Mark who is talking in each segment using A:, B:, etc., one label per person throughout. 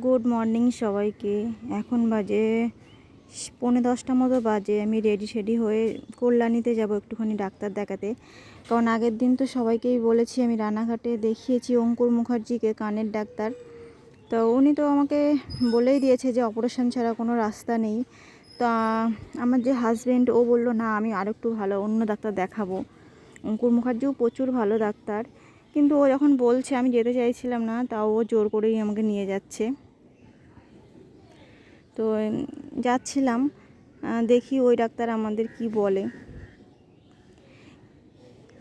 A: Good morning সবাইকে। এখন বাজে পৌনে দশটা মতো বাজে। আমি রেডি সেডি হয়ে কল্যাণীতে যাব একটুখানি ডাক্তার দেখাতে। কারণ আগের দিন তো সবাইকেই বলেছি, আমি রানাঘাটে দেখিয়েছি অঙ্কুর মুখার্জিকে, কানের ডাক্তার। তো উনি তো আমাকে বলেই দিয়েছে যে অপারেশন ছাড়া কোনো রাস্তা নেই। তা আমার যে হাজব্যান্ড ও বলল, না, আমি আরেকটু ভালো, অন্য ডাক্তার দেখাবো। অঙ্কুর মুখার্জিও প্রচুর ভালো ডাক্তার। কিন্তু ও যখন বলছে, আমি যেতে চাইছিলাম না তাও ও জোর করেই আমাকে নিয়ে যাচ্ছে। তো যাচ্ছিলাম দেখি ওই ডাক্তার আমাদের কি বলে।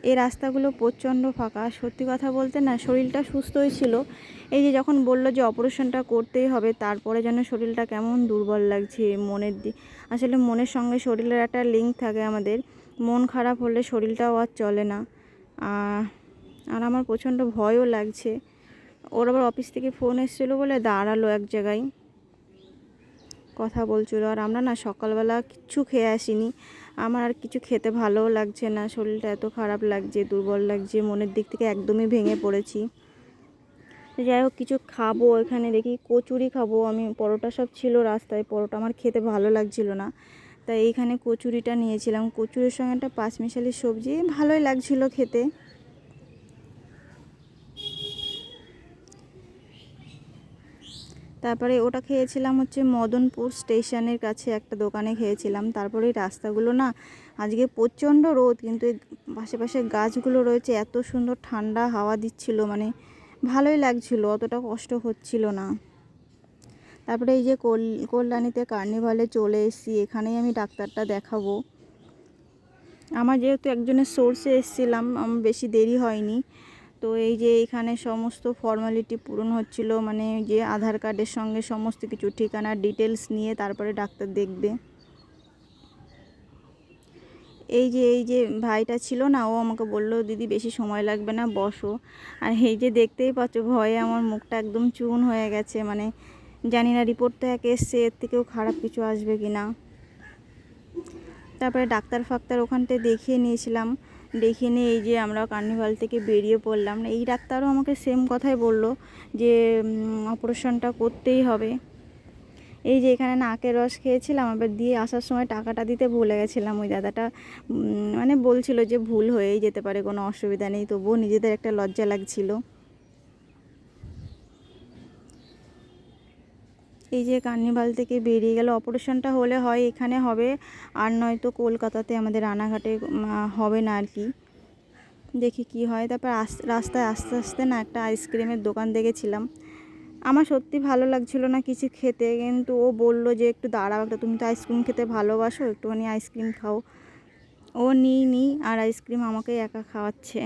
A: এই রাস্তাগুলো প্রচণ্ড ফাঁকা। সত্যি কথা বলতে না, শরীরটা সুস্থই ছিল। এই যে যখন বলল যে অপারেশনটা করতেই হবে, তারপরে যেন শরীরটা কেমন দুর্বল লাগছে মনের দি, আসলে মনের সঙ্গে শরীরের একটা লিঙ্ক থাকে আমাদের। মন খারাপ হলে শরীরটাও আর চলে না। আর আমার প্রচণ্ড ভয়ও লাগছে। ওর আবার অফিস থেকে ফোন এসেছিল বলে দাঁড়াল এক জায়গায়। কথা বলছিল। আর আমরা না সকালবেলা কিচ্ছু খেয়ে আসিনি। আমার আর কিছু খেতে ভালোও লাগছে না। শরীরটা এত খারাপ লাগছে, দুর্বল লাগছে, মনের দিক থেকে একদমই ভেঙে পড়েছি। যাই হোক, কিছু খাব এখানে, দেখি কচুরি খাব। আমি পরোটা সব ছিল রাস্তায়, পরোটা আমার খেতে ভালো লাগছিল না। তাই এইখানে কচুরিটা নিয়েছিলাম। কচুরির সঙ্গে একটা পাঁচমিশালি সবজি ভালোই লাগছিল খেতে। তারপরে ওটা খেয়েছিলাম হচ্ছে মদনপুর স্টেশনের কাছে একটা দোকানে খেয়েছিলাম। তারপরে রাস্তাগুলো না আজকে প্রচণ্ড রোদ, কিন্তু এই পাশে গাছগুলো রয়েছে, এত সুন্দর ঠান্ডা হাওয়া দিচ্ছিল মানে ভালোই লাগছিল, অতটা কষ্ট হচ্ছিল না। তারপরে এই যে কল- কল্যাণীতে কার্নিভালে চলে এসেছি, এখানেই আমি ডাক্তারটা দেখাবো। আমার যেহেতু একজনের সোর্সে এসেছিলাম আমার বেশি দেরি হয়নি। তো এই যে এখানে সমস্ত ফর্মালিটি পূরণ হচ্ছিল মানে যে আধার কার্ডের সঙ্গে সমস্ত কিছু ঠিকানার ডিটেলস নিয়ে তারপরে ডাক্তার দেখবে। এই যে এই যে ভাইটা ছিল না, ও আমাকে বলল, দিদি, বেশি সময় লাগবে না, বসো। আর এই যে দেখতেই পাচ্ছ, ভয়ে আমার মুখটা একদম চুন হয়ে গেছে মানে জানি না রিপোর্ট তো এক এসছে, এর থেকেও খারাপ কিছু আসবে কি না তারপরে ডাক্তার ফাক্তার ওখানটায় দেখিয়ে নিয়েছিলাম। দেখিয়ে নিয়ে এই যে আমরা কার্নিভাল থেকে বেরিয়ে পড়লাম। এই ডাক্তারও আমাকে সেম কথাই বলল যে অপারেশনটা করতেই হবে। এই যে এখানে নাকের রস খেয়েছিলাম আবার দিয়ে আসার সময় টাকাটা দিতে ভুলে গেছিলাম। ওই দাদাটা মানে বলছিল যে ভুল হয়েই যেতে পারে, কোনো অসুবিধা নেই। তবুও নিজেদের একটা লজ্জা লাগছিল। এই যে কার্নিভাল থেকে বেরিয়ে গেল অপারেশনটা হলে হয় এখানে হবে, আর নয়তো কলকাতাতে আমাদের রানাঘাটে হবে না আর কি। দেখি কি হয়, তারপর রাস্তায় আস্তে আস্তে না একটা আইসক্রিমের দোকান দেখেছিলাম। আমার সত্যি ভালো লাগছিল না কিছু খেতে, কিন্তু ও বলল যে একটু দাঁড়াও একটা, তুমি তো আইসক্রিম খেতে ভালোবাসো, একটুখানি আইসক্রিম খাও। ও নিই নি আর আইসক্রিম আমাকেই একা খাওয়াচ্ছে।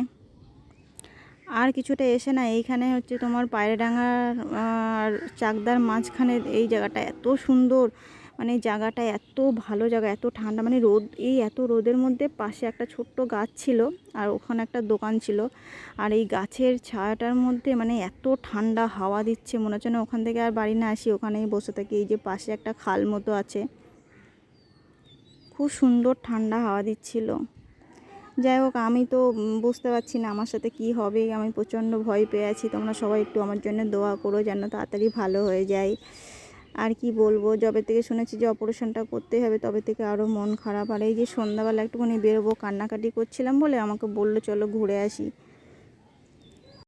A: আর কিছুটা এসে না এইখানে হচ্ছে তোমার পায়রাডাঙ্গার আর চাকদার মাঝখানে এই জায়গাটা এত সুন্দর। মানে জায়গাটা এত ভালো জায়গা, এত ঠান্ডা। মানে রোদ, এই এত রোদের মধ্যে পাশে একটা ছোট্ট গাছ ছিল আর ওখানে একটা দোকান ছিল। আর এই গাছের ছায়াটার মধ্যে মানে এত ঠান্ডা হাওয়া দিচ্ছে, মনে হচ্ছে না ওখান থেকে আর বাড়ি না আসি, ওখানেই বসে থাকি। এই যে পাশে একটা খাল মতো আছে। খুব সুন্দর ঠান্ডা হাওয়া দিচ্ছিল। যাই হোক, আমি তো বুঝতে পারছি না আমার সাথে কি হবে। আমি প্রচণ্ড ভয় পেয়ে আছি তোমরা সবাই একটু আমার জন্য দোয়া করো যেন তাড়াতাড়ি ভালো হয়ে যায়। আর কি বলব, যবে থেকে শুনেছি যে অপারেশনটা করতেই হবে, তবে থেকে আরও মন খারাপ। আর এই যে সন্ধ্যাবেলা একটুখানি বেরোবো, কান্নাকাটি করছিলাম বলে আমাকে বলল, চলো ঘুরে আসি।